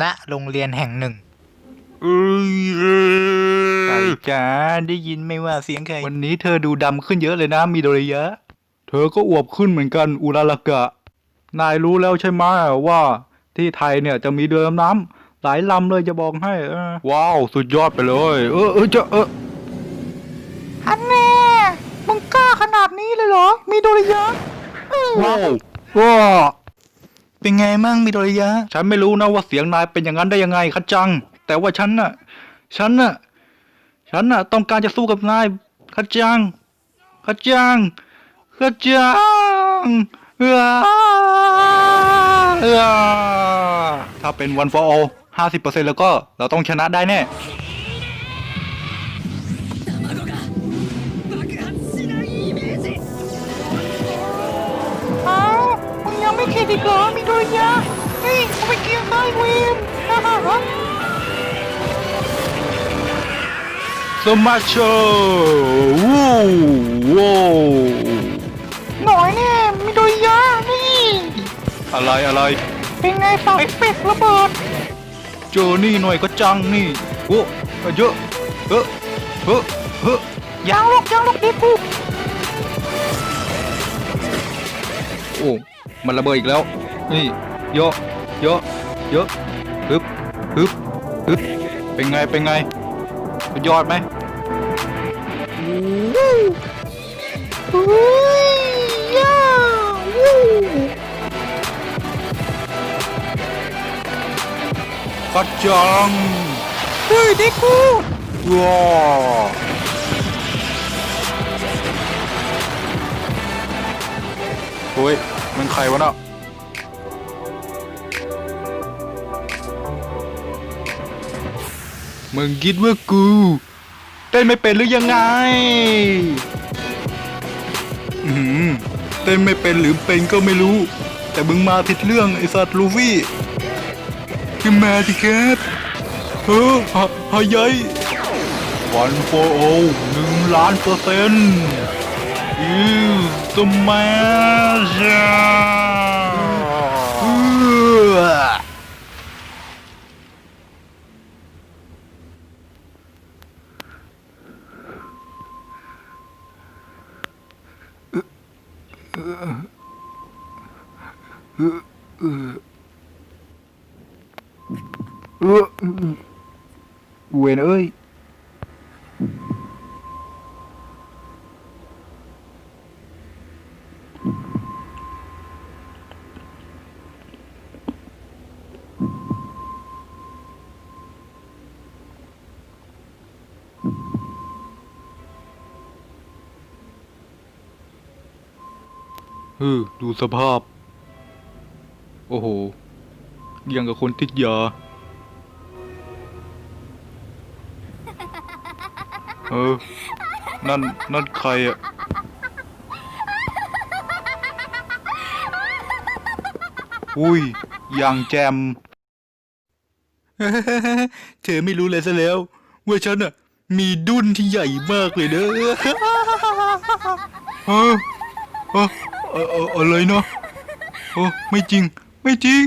ณโรงเรียนแห่งหนึ่งเอ้ยไก่จ๋าได้ยินไหม่ว่าเสียงใครวันนี้เธอดูดำขึ้นเยอะเลยนะมิโดริยะ เธอก็อวบขึ้นเหมือนกันอุราลากะ นายรู้แล้วใช่ไหมว่าที่ไทยเนี่ยจะมีเรือดำน้ำหลายลำเลยจะบอกให้เออว้าว สุดยอดไปเลย เออเออจะเอออันแน่มึงกล้าขนาดนี้เลยเหรอมีโดริยะว้าวว้า เป็นไงมั่งมีโดริยะ ฉันไม่รู้นะว่าเสียงนายเป็นอย่างนั้นได้ยังไงคัดจัง แต่ว่าฉันน่ะ ฉันน่ะ ฉันน่ะ ต้องการจะสู้กับนายคัดจังคัดจังคัดจังเออเออถ้าเป็นวัน for all ห้าสิบเปอร์เซ็นต์แล้วก็เราต้องชนะได้แน่ เข็ดอีกเหรอมีโดริยะเฮ้ยเอาไปเกียร์ซ้ายเวนสมาร์วู้ว้าวหน่อยแน่มีโดริยะนี่ อะไรอะไร เป็นไงสาเอฟเฟกต์ระเบิด เจอนี่หน่อยก็จังนี่โอ้เยอะเออเออเออยังลูกยังลูกด็กกูโอ้ มันระเบิดอีกแล้ว นี่เยอะเยอะเยอะฮึบฮึบฮึบเป็นไงเป็นไงสุดยอดไหมเฮ้ยย่าวู้กัดจังเฮ้ยเด็กกูว้าโอ้ยมันใครวะน่ะ มึงคิดว่ากูเต้นไม่เป็นหรือยังไงอือหือเต้นไม่เป็นหรือเป็นก็ไม่รู้ แต่มึงมาผิดเรื่องไอ้สัตว์ลูฟี่ขึ้นมาสิครับเฮ้อฮะฮะยัยวันโฟโอหนึ่งล้านเปอร์เซ็นต์ยูสมาช เอ เวนเอ้ยเออดูสภาพ โอ้โหยังกับคนติดยาเออ นั่น นั่นใครอะอุ้ย อย่างแจม เธอไม่รู้เลยซะแล้ว ว่าฉันอะมีดุนที่ใหญ่มากเลยเด้อฮะฮะเอะไรนะโอ้ไม่จริง ไม่จริง